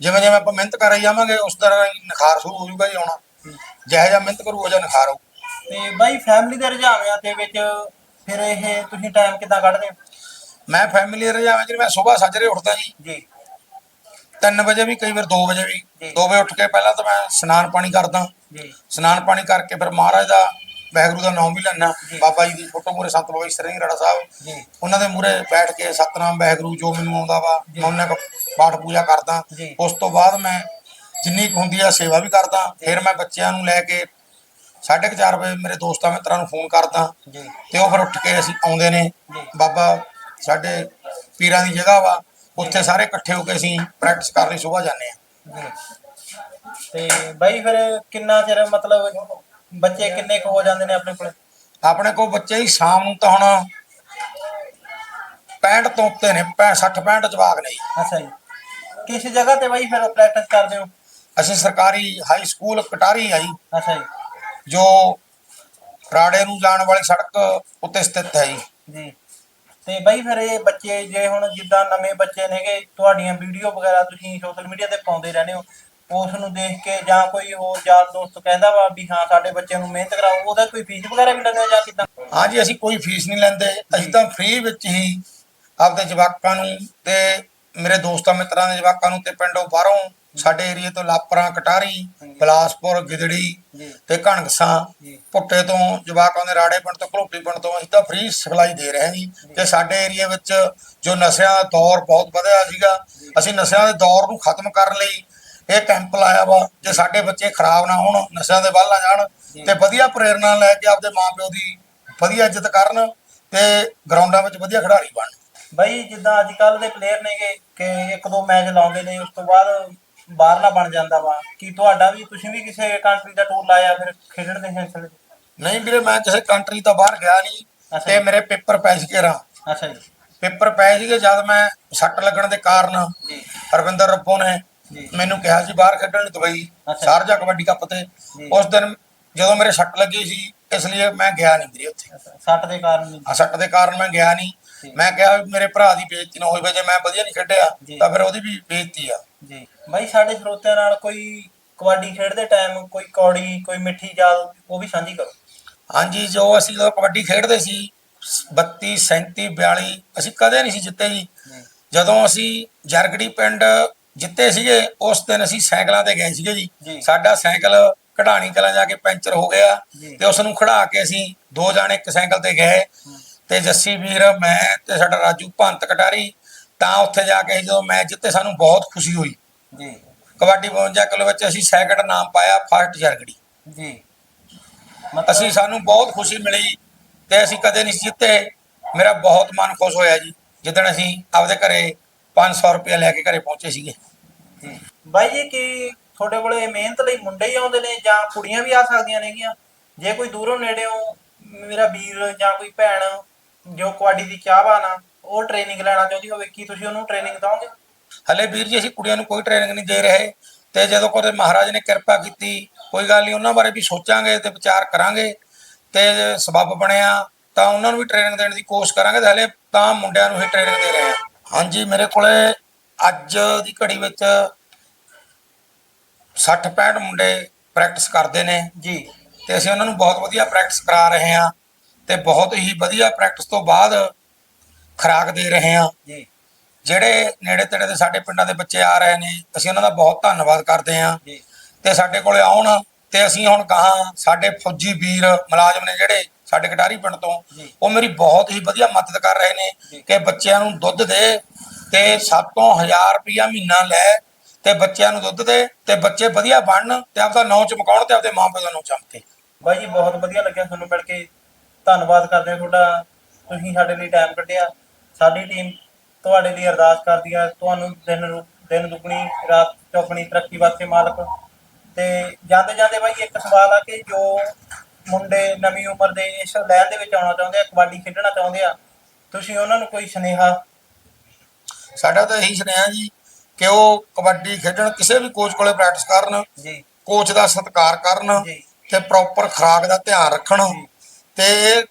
ਜਿਵੇਂ ਜਿਵੇਂ ਆਪਾਂ ਮਿਹਨਤ ਕਰੀ ਜਾਵਾਂਗੇ ਉਸ ਤਰ੍ਹਾਂ ਹੀ ਨਿਖਾਰ ਸ਼ੁਰੂ ਹੋ ਜਾਊਗਾ ਜੀ ਆਉਣਾ। ਜਿਹੋ ਜਿਹਾ ਮਿਹਨਤ ਕਰੂ ਉਹ ਜਿਹਾ ਨਿਖਾਰ ਆਊ ਤੇ ਬਾਈ ਫੈਮਿਲੀ ਦੇ ਰੁਝਾਵਾਂ ਦੇ ਵਿੱਚ ਫਿਰ ਇਹ ਤੁਸੀਂ ਟਾਈਮ ਕਿੱਦਾਂ ਕੱਢਦੇ ਹੋ? ਮੈਂ ਫੈਮਿਲੀ ਰਜਾਵਾਂ ਜੀ ਮੈਂ ਸਵੇਰ ਸੱਜਰੇ ਉੱਠਦਾ ਜੀ। ਜੀ। 3 ਵਜੇ ਵੀ ਕਈ ਵਾਰ 2 ਵਜੇ ਵੀ ਜੀ। 2 ਵਜੇ ਉੱਠ ਕੇ ਪਹਿਲਾਂ ਤਾਂ ਮੈਂ ਇਸ਼ਨਾਨ ਪਾਣੀ ਕਰਦਾ। ਇਸ਼ਨਾਨ ਪਾਣੀ ਕਰਕੇ ਫਿਰ ਮਹਾਰਾਜ ਦਾ ਵਾਹਿਗੁਰੂ ਦਾ ਨਾਮ ਵੀ ਲੈਣਾ। ਬਾਬਾ ਜੀ ਦੀ ਫੋਟੋ ਮੂਰੇ ਸੰਤ ਜੀ ਸਿੰਘ ਰਾੜਾ ਸਾਹਿਬ। ਉਹਨਾਂ ਦੇ ਮੂਰੇ ਬੈਠ ਕੇ ਸਤਨਾਮ ਵਾਹਿਗੁਰੂ ਜੋ ਮੈਨੂੰ ਆਉਂਦਾ ਵਾ। ਮੈਂ ਉਹਨਾਂ ਦਾ ਪਾਠ ਪੂਜਾ ਕਰਦਾ। ਉਸ ਤੋਂ ਬਾਅਦ ਮੈਂ ਜਿੰਨੀ ਕੁ ਹੁੰਦੀ ਆ ਸੇਵਾ ਵੀ ਕਰਦਾ। ਫਿਰ ਮੈਂ ਬੱਚਿਆਂ ਨੂੰ ਲੈ ਕੇ 4:30 ਵਜੇ ਮੇਰੇ ਦੋਸਤਾਂ ਮਿੱਤਰਾਂ ਨੂੰ ਫੋਨ ਕਰਦਾ। ਤੇ ਉਹ ਫਿਰ ਉੱਠ ਕੇ ਅਸੀਂ ਆਉਂਦੇ ਨੇ। ਬਾਬਾ ਸਾਡੇ ਪੀਰਾਂ ਦੀ ਜਗ੍ਹਾ ਵਾ। ਉੱਥੇ ਸਾਰੇ ਇਕੱਠੇ ਹੋ ਕੇ ਅਸੀਂ ਪ੍ਰੈਕਟਿਸ ਕਰਨ ਲਈ ਸੁਬਾਹ ਜਾਂਦੇ ਆ ਤੇ ਬਾਈ ਫਿਰ ਕਿੰਨਾ ਚਿਰ ਮਤਲਬ ਬੱਚੇ ਕਿੰਨੇ ਕੁ ਹੋ ਜਾਂਦੇ ਨੇ ਆਪਣੇ ਕੋਲ? ਆਪਣੇ ਕੋਲ ਬੱਚੇ ਹੀ ਸ਼ਾਮ ਨੂੰ ਤਾਂ ਹੁਣ 65 ਤੋਂ ਉੱਤੇ ਨੇ 60 65 ਜਵਾਕ ਨੇ ਜੀ। ਅੱਛਾ ਜੀ। ਕਿਸ ਜਗ੍ਹਾ ਤੇ ਬਾਈ ਫਿਰ ਪ੍ਰੈਕਟਿਸ ਕਰਦੇ ਹੋ? ਅਸੀਂ ਸਰਕਾਰੀ ਹਾਈ ਸਕੂਲ ਕਟਾਰੀ ਆਈ ਅੱਛਾ ਜੀ। ਜੋ ਰਾੜੇ ਨੂੰ ਜਾਣ ਵਾਲੀ ਸੜਕ ਉੱਤੇ ਸਥਿਤ ਹੈ ਜੀ। ਜੀ। ਤੇ ਬਾਈ ਫਿਰ ਇਹ ਬੱਚੇ ਜੇ ਹੁਣ ਜਿੱਦਾਂ ਨਵੇਂ ਬੱਚੇ ਨੇਗੇ ਤੁਹਾਡੀਆਂ ਵੀਡੀਓ ਵਗੈਰਾ ਤੁਸੀਂ ਸੋਸ਼ਲ ਮੀਡੀਆ ਤੇ ਪਾਉਂਦੇ ਰਹਿੰਦੇ ਹੋ, ਉਸ ਨੂੰ ਦੇਖ ਕੇ ਜਾਂ ਕੋਈ ਹੋਰ ਯਾਰ ਦੋਸਤ ਕਹਿੰਦਾ ਵਾ ਵੀ ਹਾਂ ਸਾਡੇ ਬੱਚਿਆਂ ਨੂੰ ਮਿਹਨਤ ਕਰਾਓ, ਉਹਦਾ ਕੋਈ ਫੀਸ ਵਗੈਰਾ ਵੀ ਲੱਗਦਾ ਜਾਂ ਕਿਦਾਂ? ਹਾਂਜੀ ਅਸੀਂ ਕੋਈ ਫੀਸ ਨਹੀਂ ਲੈਂਦੇ। ਅਸੀਂ ਤਾਂ ਫ੍ਰੀ ਵਿੱਚ ਹੀ ਆਪਦੇ ਜਵਾਕਾਂ ਨੂੰ ਤੇ ਮੇਰੇ ਦੋਸਤਾਂ ਮਿੱਤਰਾਂ ਦੇ ਜਵਾਕਾਂ ਨੂੰ ਤੇ ਪਿੰਡੋਂ ਬਾਹਰੋਂ ਸਾਡੇ ਏਰੀਏ ਤੋਂ ਲਾਪਰਾਂ ਕਟਾਰੀ ਬਲਾਸਪੁਰ ਗਿਦੜੀ ਤੇ ਕਣਗਸਾਂ ਜੀ। ਪੁੱਟੇ ਤੋਂ ਜਵਾਕ ਆਉਂਦੇ ਰਾੜੇ ਪਿੰਡ ਤੋਂ ਘਲੋਟੀ ਪਿੰਡ ਤੋਂ ਅਸੀਂ ਤਾਂ ਫ੍ਰੀ ਸਿਖਲਾਈ ਦੇ ਰਹੇ ਹਾਂ ਜੀ। ਤੇ ਸਾਡੇ ਏਰੀਆ ਵਿੱਚ ਜੋ ਨਸ਼ਿਆਂ ਦਾ ਦੌਰ ਬਹੁਤ ਵਧਿਆ ਸੀਗਾ ਅਸੀਂ ਨਸ਼ਿਆਂ ਦੇ ਦੌਰ ਨੂੰ ਖਤਮ ਕਰਨ ਲਈ ਇਹ ਕੈਂਪ ਲਾਇਆ ਵਾ ਜੇ ਸਾਡੇ ਬੱਚੇ ਖਰਾਬ ਨਾ ਹੋਣ ਨਸ਼ਿਆਂ ਦੇ ਵੱਲ ਨਾ ਜਾਣ ਤੇ ਵਧੀਆ ਪ੍ਰੇਰਣਾ ਲੈ ਕੇ ਆਪਦੇ ਮਾਪਿਓ ਦੀ ਵਧੀਆ ਇੱਜ਼ਤ ਕਰਨ ਤੇ ਗਰਾਊਂਡਾਂ ਵਿੱਚ ਵਧੀਆ ਖਿਡਾਰੀ ਬਣਨ। ਬਾਈ ਜਿੱਦਾਂ ਅੱਜ ਕੱਲ ਦੇ ਪਲੇਅਰ ਨੇਗੇ ਕਿ ਇੱਕ ਦੋ ਮੈਚ ਲਾਉਂਦੇ ਨੇ ਉਸ ਤੋਂ ਬਾਅਦ ਬਾਹਰਲਾ ਬਣ ਜਾਂਦਾ ਵਾ ਕੀ ਤੁਹਾਡਾ ਵੀ ਤੁਸੀਂ ਵੀ ਕਿਸੇ ਕੰਟਰੀ ਦਾ ਟੂਰ ਲਾਇਆ ਫਿਰ ਖੇਡਣ ਦੇ ਸਿਲਸਿਲੇ 'ਚ? ਨਹੀਂ ਵੀਰੇ ਮੈਂ ਕਿਸੇ ਕੰਟਰੀ ਤੋਂ ਬਾਹਰ ਗਿਆ ਨਹੀਂ ਅੱਛਾ ਤੇ ਜੀ। ਮੇਰੇ ਪੇਪਰ ਪੈ ਸੀਗੇ ਰਾਂ ਅੱਛਾ ਜੀ ਪੇਪਰ ਪੈ ਸੀਗੇ ਜਦ ਮੈਂ ਸੱਟ ਲੱਗਣ ਦੇ ਕਾਰਨ ਜੀ ਅਰਵਿੰਦਰ ਰੱਪੋ ਨੇ ਜੀ ਮੈਨੂੰ ਕਿਹਾ ਸੀ ਬਾਹਰ ਖੇਡਣ ਲਈ ਦੁਬਈ ਅੱਛਾ। ਸ਼ਾਰਜਾ ਕਬੱਡੀ ਕੱਪ ਤੇ ਜੀ। ਉਸ ਦਿਨ ਜਦੋਂ ਮੇਰੇ ਸੱਟ ਲੱਗੀ ਸੀ ਇਸ ਲਈ ਮੈਂ ਗਿਆ ਨਹੀਂ ਵੀਰੇ ਉੱਥੇ ਸੱਟ ਦੇ ਕਾਰਨ। ਆ ਸੱਟ ਦੇ ਕਾਰਨ ਮੈਂ ਗਿਆ ਨਹੀਂ ਜੀ। ਮੈਂ ਕਿਹਾ ਵੀ ਮੇਰੇ ਭਰਾ ਦੀ ਬੇਇੱਜ਼ਤੀ ਨਾ ਹੋਈ ਵੀ ਜੇ ਮੈਂ ਵਧੀਆ ਨਹੀਂ ਖੇਡਿਆ ਜੀ। ਤਾਂ ਫਿਰ ਉਹਦੀ ਵੀ ਬੇਇੱਜ਼ਤੀ ਆ ਜੀ। ਬਾਈ ਸਾਡੇ ਸਰੋਤਿਆਂ ਨਾਲ ਕੋਈ ਕਬੱਡੀ ਖੇਡਦੇ ਟਾਈਮ ਕੋਈ ਕੌੜੀ ਕੋਈ ਮਿੱਠੀ ਯਾਦ ਉਹ ਵੀ ਸਾਂਝੀ ਕਰੋ। ਹਾਂਜੀ ਜੋ ਅਸੀਂ ਜਦੋਂ ਕਬੱਡੀ ਖੇਡਦੇ ਸੀ 32 37 42 ਅਸੀਂ ਕਦੇ ਨਹੀਂ ਸੀ ਜਿੱਤੇ ਜੀ। ਜਦੋਂ ਅਸੀਂ ਜਰਗੜੀ ਪਿੰਡ ਜਿੱਤੇ ਸੀਗੇ ਉਸ ਦਿਨ ਅਸੀਂ ਸਾਈਕਲਾਂ ਤੇ ਗਏ ਸੀਗੇ ਜੀ। ਸਾਡਾ ਸਾਈਕਲ ਕਢਾਣੀ ਕਲਾਂ ਜਾ ਕੇ ਪੈਂਚਰ ਹੋ ਗਿਆ। ਤੇ ਉਸ ਨੂੰ ਖੜਾ ਕੇ ਅਸੀਂ ਦੋ ਜਾਣੇ ਇੱਕ ਸਾਈਕਲ ਤੇ ਗਏ। ਤੇ ਜੱਸੀ ਵੀਰ ਮੈਂ ਤੇ ਸਾਡਾ ਰਾਜੂ ਭੰਤ ਕਟਾਰੀ ਤਾਂ ਉੱਥੇ ਜਾ ਕੇ ਜਦੋਂ ਮੈਚ ਜਿੱਤੇ ਸਾਨੂੰ ਬਹੁਤ ਖੁਸ਼ੀ ਹੋਈ। ਜੀ। ਕਬੱਡੀ 52 ਕਿਲੋ ਵਿੱਚ ਅਸੀਂ ਸੈਕਿੰਡ ਨਾਮ ਪਾਇਆ ਫਸਟ ਜਰਗੜੀ। ਜੀ। ਅਸੀਂ ਸਾਨੂੰ ਬਹੁਤ ਖੁਸ਼ੀ ਮਿਲੀ ਤੇ ਅਸੀਂ ਕਦੇ ਨਹੀਂ ਜਿੱਤੇ। ਮੇਰਾ ਬਹੁਤ ਮਨ ਖੁਸ਼ ਹੋਇਆ ਜੀ। ਜਿੱਦਣ ਅਸੀਂ ਆਪਦੇ ਘਰੇ 500 ਰੁਪਏ ਲੈ ਕੇ ਘਰੇ ਪਹੁੰਚੇ ਸੀਗੇ। ਬਾਈ ਜੀ ਕੀ ਤੁਹਾਡੇ ਕੋਲੇ ਮਿਹਨਤ ਲਈ ਮੁੰਡੇ ਹੀ ਆਉਂਦੇ ਨੇ ਜਾਂ ਕੁੜੀਆਂ ਵੀ ਆ ਸਕਦੀਆਂ ਨੇਗੀਆਂ? ਜੇ ਕੋਈ ਦੂਰੋਂ ਨੇੜਿਓਂ ਮੇਰਾ ਵੀਰ ਜਾਂ ਕੋਈ ਭੈਣ ਜੋ ਕਬੱਡੀ ਦੀ ਚਾਹਵਾਨ ਆ ਉਹ ਟ੍ਰੇਨਿੰਗ ਲੈਣਾ ਚਾਹੁੰਦੀ ਹੋਵੇ ਕੀ ਤੁਸੀਂ ਉਹਨੂੰ ਟ੍ਰੇਨਿੰਗ ਦਵੋਗੇ ਹਲੇ ਵੀਰ ਜੀ ਅਸੀਂ ਕੁੜੀਆਂ ਨੂੰ ਕੋਈ ਟ੍ਰੇਨਿੰਗ ਨਹੀਂ ਦੇ ਰਹੇ ਤੇ ਜਦੋਂ ਕਦੇ ਮਹਾਰਾਜ ਨੇ ਕਿਰਪਾ ਕੀਤੀ ਕੋਈ ਗੱਲ ਨਹੀਂ ਉਹਨਾਂ ਬਾਰੇ ਵੀ ਸੋਚਾਂਗੇ ਤੇ ਵਿਚਾਰ ਕਰਾਂਗੇ ਤੇ ਸਬੱਬ ਬਣਿਆ ਤਾਂ ਉਹਨਾਂ ਨੂੰ ਵੀ ਟ੍ਰੇਨਿੰਗ ਦੇਣ ਦੀ ਕੋਸ਼ਿਸ਼ ਕਰਾਂਗੇ ਤੇ ਹਲੇ ਤਾਂ ਮੁੰਡਿਆਂ ਨੂੰ ਹੀ ਟ੍ਰੇਨਿੰਗ ਦੇ ਰਹੇ ਹਾਂ। ਹਾਂਜੀ ਮੇਰੇ ਕੋਲੇ ਅੱਜ ਦੀ ਘੜੀ ਵਿੱਚ 60 65 ਮੁੰਡੇ ਪ੍ਰੈਕਟਿਸ ਕਰਦੇ ਨੇ। ਜੀ। ਤੇ ਅਸੀਂ ਉਹਨਾਂ ਨੂੰ ਬਹੁਤ ਵਧੀਆ ਪ੍ਰੈਕਟਿਸ ਕਰਾ ਰਹੇ ਹਾਂ ਤੇ ਬਹੁਤ ਹੀ ਵਧੀਆ ਪ੍ਰੈਕਟਿਸ ਤੋਂ ਬਾਅਦ ਖੁਰਾਕ ਦੇ ਰਹੇ ਹਾਂ। ਜੀ। ਜਿਹੜੇ ਨੇੜੇ ਤੇੜੇ ਦੇ ਸਾਡੇ ਪਿੰਡਾਂ ਦੇ ਬੱਚੇ ਆ ਰਹੇ ਨੇ ਅਸੀਂ ਉਹਨਾਂ ਦਾ ਬਹੁਤ ਧੰਨਵਾਦ ਕਰਦੇ ਹਾਂ। ਜੀ। ਤੇ ਸਾਡੇ ਕੋਲੇ ਆਉਣ ਤੇ ਅਸੀਂ ਹੁਣ ਕਹਾ ਸਾਡੇ ਫੌਜੀ ਵੀਰ ਮੁਲਾਜ਼ਮ ਨੇ ਜਿਹੜੇ ਸਾਡੇ ਕਟਾਰੀ ਪਿੰਡ ਤੋਂ। ਉਹ ਮੇਰੀ ਬਹੁਤ ਹੀ ਵਧੀਆ ਮਦਦ ਕਰ ਰਹੇ ਨੇ। ਕਿ ਬੱਚਿਆਂ ਨੂੰ ਦੁੱਧ ਦੇ ਤੇ 700 1000 ਰੁਪਇਆ ਮਹੀਨਾ ਲੈ ਤੇ ਬੱਚਿਆਂ ਨੂੰ ਦੁੱਧ ਦੇ ਤੇ ਬੱਚੇ ਵਧੀਆ ਬਣਨ ਤੇ ਆਪਦਾ ਨਾਂ ਚਮਕਾਉਣ ਤੇ ਆਪਦੇ ਮਾਪੇ ਦਾ ਨਾਂ ਚਮਕੇ। ਬਾਈ ਜੀ ਬਹੁਤ ਵਧੀਆ ਲੱਗਿਆ ਤੁਹਾਨੂੰ ਮਿਲ ਕੇ। ਧੰਨਵਾਦ ਕਰਦੇ ਹਾਂ ਤੁਹਾਡਾ। ਤੁਸੀਂ ਸਾਡੇ ਲਈ ਟਾਈਮ ਕੱਢਿਆ। ਸਾਡੀ ਟੀਮ ਤੁਹਾਡੇ ਲਈ ਅਰਦਾਸ ਕਰਦੀ ਹੈ ਤੁਹਾਨੂੰ ਦਿਨ ਰੁ- ਦਿਨ ਦੁਗਣੀ ਰਾਤ ਚੌਗਣੀ ਤਰੱਕੀ ਵਾਸਤੇ ਮਾਲਕ। ਤੇ ਜਾਂਦੇ ਜਾਂਦੇ ਬਾਈ ਇੱਕ ਸਵਾਲ ਆ ਕਿ ਜੋ ਮੁੰਡੇ ਨਵੀਂ ਉਮਰ ਦੇ ਇਸ ਲਾਈਨ ਦੇ ਵਿੱਚ ਆਉਣਾ ਚਾਹੁੰਦੇ ਆ ਕਬੱਡੀ ਖੇਡਣਾ ਚਾਹੁੰਦੇ ਆ ਤੁਸੀਂ ਉਹਨਾਂ ਨੂੰ ਕੋਈ ਸੁਨੇਹਾ? ਸਾਡਾ ਤਾਂ ਇਹੀ ਸੁਨੇਹਾ ਜੀ ਕਿ ਉਹ ਕਬੱਡੀ ਖੇਡਣ ਕਿਸੇ ਵੀ ਕੋਚ ਕੋਲੇ ਪ੍ਰੈਕਟਿਸ ਕਰਨ ਜੀ। ਕੋਚ ਦਾ ਸਤਿਕਾਰ ਕਰਨ ਜੀ। ਤੇ ਪ੍ਰੋਪਰ ਖੁਰਾਕ ਦਾ ਧਿਆਨ ਰੱਖਣ ਜੀ। ਤੇ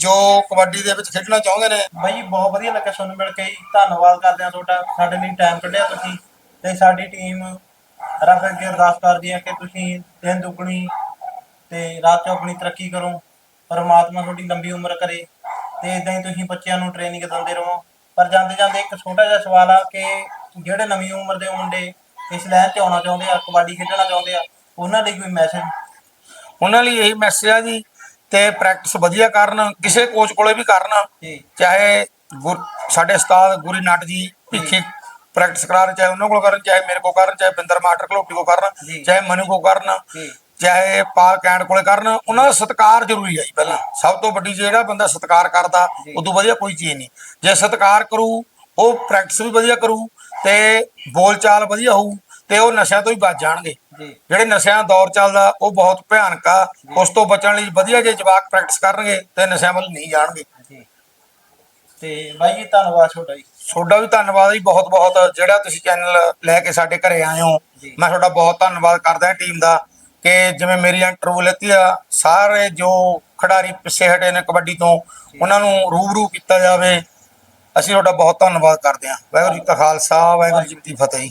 ਜੋ ਕਬੱਡੀ ਦੇ ਵਿੱਚ ਖੇਡਣਾ ਚਾਹੁੰਦੇ ਨੇ। ਬਾਈ ਜੀ ਬਹੁਤ ਵਧੀਆ ਲੱਗਾ ਤੁਹਾਨੂੰ ਮਿਲ ਕੇ ਜੀ। ਧੰਨਵਾਦ ਕਰਦੇ ਆ ਤੁਹਾਡਾ। ਸਾਡੇ ਲਈ ਟਾਈਮ ਕੱਢਿਆ ਤੁਸੀਂ ਤੇ ਸਾਡੀ ਟੀਮ ਰੱਬ ਅੱਗੇ ਅਰਦਾਸ ਕਰਦੀ ਆ ਕਿ ਤੁਸੀਂ ਦਿਨ ਦੁਗਣੀ ਤੇ ਰਾਤ ਚੌਗਣੀ ਤਰੱਕੀ ਕਰੋ। ਪਰਮਾਤਮਾ ਤੁਹਾਡੀ ਲੰਬੀ ਉਮਰ ਕਰੇ ਤੇ ਇਦਾਂ ਹੀ ਤੁਸੀਂ ਬੱਚਿਆਂ ਨੂੰ ਟ੍ਰੇਨਿੰਗ ਦਿੰਦੇ ਰਹੋ। ਪਰ ਜਾਂਦੇ ਜਾਂਦੇ ਇੱਕ ਛੋਟਾ ਜਿਹਾ ਸਵਾਲ ਆ ਕਿ ਜਿਹੜੇ ਨਵੀਂ ਉਮਰ ਦੇ ਮੁੰਡੇ ਇਸ ਲਾਈਨ 'ਚ ਆਉਣਾ ਚਾਹੁੰਦੇ ਆ ਕਬੱਡੀ ਖੇਡਣਾ ਚਾਹੁੰਦੇ ਆ ਉਹਨਾਂ ਲਈ ਕੋਈ ਮੈਸੇਜ ਉਹਨਾਂ ਲਈ ਇਹੀ ਮੈਸੇਜ ਆ ਜੀ ਤੇ ਪ੍ਰੈਕਟਿਸ ਵਧੀਆ ਕਰਨ ਕਿਸੇ ਕੋਚ ਕੋਲੇ ਵੀ ਕਰਨ ਚਾਹੇ ਸਾਡੇ ਉਸਤਾਦ ਗੁਰੀ ਨੱਟ ਜੀ ਭਿੱਖੀ ਪ੍ਰੈਕਟਿਸ ਕਰਾਉਣ ਚਾਹੇ ਉਹਨਾਂ ਕੋਲ ਕਰਨ ਚਾਹੇ ਮੇਰੇ ਕੋਲ ਕਰਨ ਚਾਹੇ ਬਿੰਦਰ ਮਾਸਟਰ ਘਲੋਟੀ ਕੋਲ ਕਰਨ। ਚਾਹੇ ਮਨੂ ਕੋਲ ਕਰਨ ਚਾਹੇ ਪਾਲ ਕੈਂਡ ਕੋਲੇ ਕਰਨ ਉਹਨਾਂ ਦਾ ਸਤਿਕਾਰ ਜ਼ਰੂਰੀ ਹੈ ਜੀ ਪਹਿਲਾਂ। ਸਭ ਤੋਂ ਵੱਡੀ ਜਿਹੜਾ ਬੰਦਾ ਸਤਿਕਾਰ ਕਰਦਾ। ਉਦੋਂ ਵਧੀਆ ਕੋਈ ਚੀਜ਼ ਨਹੀਂ। ਜੇ ਸਤਿਕਾਰ ਕਰੂ ਉਹ ਪ੍ਰੈਕਟਿਸ ਵੀ ਵਧੀਆ ਕਰੂ ਤੇ ਬੋਲਚਾਲ ਵਧੀਆ ਹੋਊ ਤੇ ਉਹ ਨਸ਼ਿਆਂ ਤੋਂ ਹੀ ਬਚ ਜਾਣਗੇ। ਜਿਹੜੇ ਨਸ਼ਿਆਂ ਦਾ ਦੌਰ ਚੱਲਦਾ ਉਹ ਬਹੁਤ ਭਿਆਨਕ ਆ। ਉਸ ਤੋਂ ਬਚਣ ਲਈ ਵਧੀਆ ਜੇ ਜਵਾਕ ਪ੍ਰੈਕਟਿਸ ਕਰਨਗੇ ਤੇ ਨਸ਼ਿਆਂ ਵੱਲ ਨਹੀਂ ਜਾਣਗੇ। ਤੇ ਬਾਈ ਜੀ ਧੰਨਵਾਦ ਤੁਹਾਡਾ ਜੀ। ਤੁਹਾਡਾ ਵੀ ਧੰਨਵਾਦ ਜੀ ਬਹੁਤ ਬਹੁਤ। ਜਿਹੜਾ ਤੁਸੀਂ ਚੈਨਲ ਲੈ ਕੇ ਸਾਡੇ ਘਰੇ ਆਏ ਹੋ। ਮੈਂ ਤੁਹਾਡਾ ਬਹੁਤ ਧੰਨਵਾਦ ਕਰਦਾ ਟੀਮ ਦਾ ਕਿ ਜਿਵੇਂ ਮੇਰੀ ਇੰਟਰਵਿਊ ਲੈਤੀ ਆ ਸਾਰੇ ਜੋ ਖਿਡਾਰੀ ਪਿੱਛੇ ਹਟੇ ਨੇ ਕਬੱਡੀ ਤੋਂ ਉਹਨਾਂ ਨੂੰ ਰੂਬਰੂ ਕੀਤਾ ਜਾਵੇ। ਅਸੀਂ ਤੁਹਾਡਾ ਬਹੁਤ ਧੰਨਵਾਦ ਕਰਦੇ ਹਾਂ। ਵਾਹਿਗੁਰੂ ਜੀ ਕਾ ਖਾਲਸਾ ਵਾਹਿਗੁਰੂ ਜੀ ਕੀ ਫਤਿਹ।